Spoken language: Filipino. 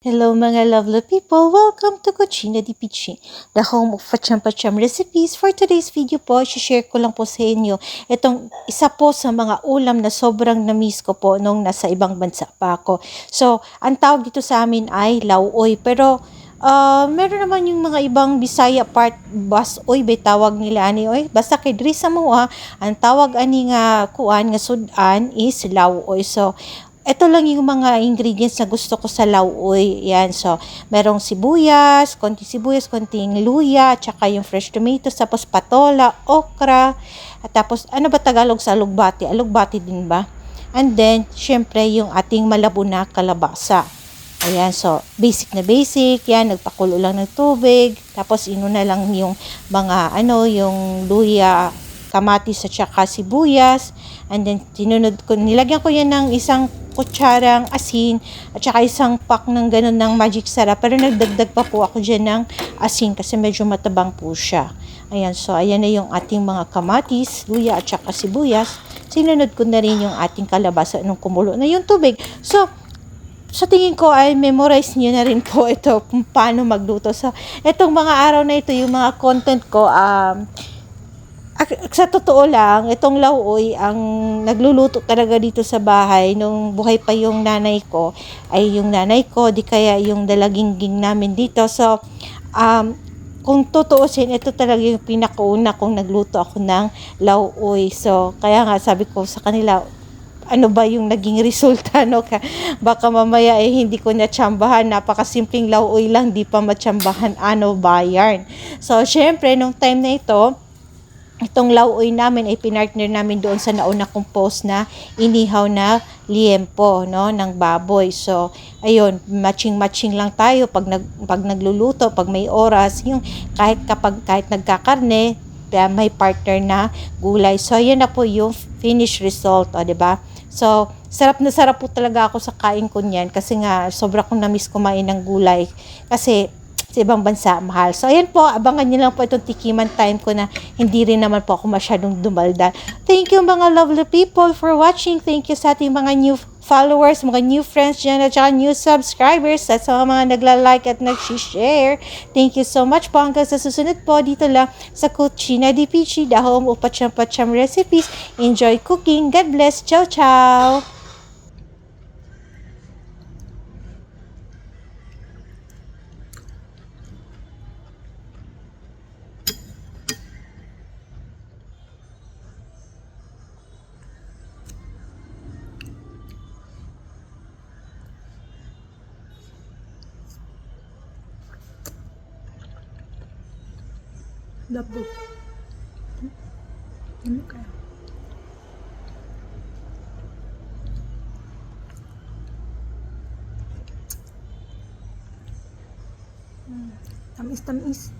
Hello mga lovely people! Welcome to Cucina di Pichi, the home of pacham-pacham recipes. For today's video po, share ko lang po sa inyo itong isa po sa mga ulam na sobrang na-miss ko po nung nasa ibang bansa pa ako. So, ang tawag dito sa amin ay lauoy. Pero, uh, meron naman yung mga ibang Bisaya part, bas oy, bay tawag nila ani oy. Basta kay diri sa mga, ang tawag ani nga kuan nga sudan is lauoy. So, ito lang yung mga ingredients na gusto ko sa lauoy. Yan, so, merong sibuyas, konting sibuyas, konting luya, tsaka yung fresh tomatoes, tapos patola, okra, at tapos, ano ba Tagalog sa alugbati? Alugbati din ba? And then, syempre, yung ating malabo na kalabasa. Ayan, so, basic na basic. Yan, nagpakulo lang ng tubig. Tapos, inuna lang yung mga, ano, yung luya, kamatis at saka sibuyas. And then, tinunod ko, nilagyan ko yan ng isang kutsarang asin at saka isang pack ng ganun ng magic sarap. Pero nagdagdag pa po ako dyan ng asin kasi medyo matabang po siya. Ayan, so ayan na yung ating mga kamatis, luya at saka sibuyas. Sinunod ko na rin yung ating kalabasa nung kumulo na yung tubig. So, sa tingin ko ay memorize niyo na rin po ito kung paano magluto. So, itong mga araw na ito, yung mga content ko, um, sa totoo lang, itong lauoy, ang nagluluto talaga dito sa bahay, nung buhay pa yung nanay ko, ay yung nanay ko, di kaya yung dalagingging namin dito. So, um, kung tutuusin, ito talaga yung pinakauna kong nagluto ako ng lauoy. So, kaya nga sabi ko sa kanila, ano ba yung naging resulta, no? Baka mamaya eh hindi ko natsambahan, napakasimpleng lauoy lang, di pa matsambahan, ano ba yarn. So, syempre, nung time na ito, itong lauoy namin ay pinartner namin doon sa nauna kong post na inihaw na liempo no ng baboy. So ayun, matching-matching lang tayo pag nag pag nagluluto, pag may oras, yung kahit kapag kahit nagkakarne, may partner na gulay. So ayan na po yung finished result, o, 'di ba? So, sarap na sarap po talaga ako sa kain ko niyan kasi nga sobra kong na-miss kumain ng gulay. Kasi sa ibang bansa, mahal. So, ayan po, abangan niyo lang po itong tikiman time ko na hindi rin naman po ako masyadong dumaldal. Thank you mga lovely people for watching. Thank you sa ating mga new followers, mga new friends dyan, at saka new subscribers, at sa mga nagla-like at nag-share. Thank you so much po. Hanggang sa susunod po, dito lang sa Cucina di Pichi, the home of Pacham-Pacham recipes. Enjoy cooking. God bless. Ciao, ciao! Dabu. Ini. Hmm, tamis tamis.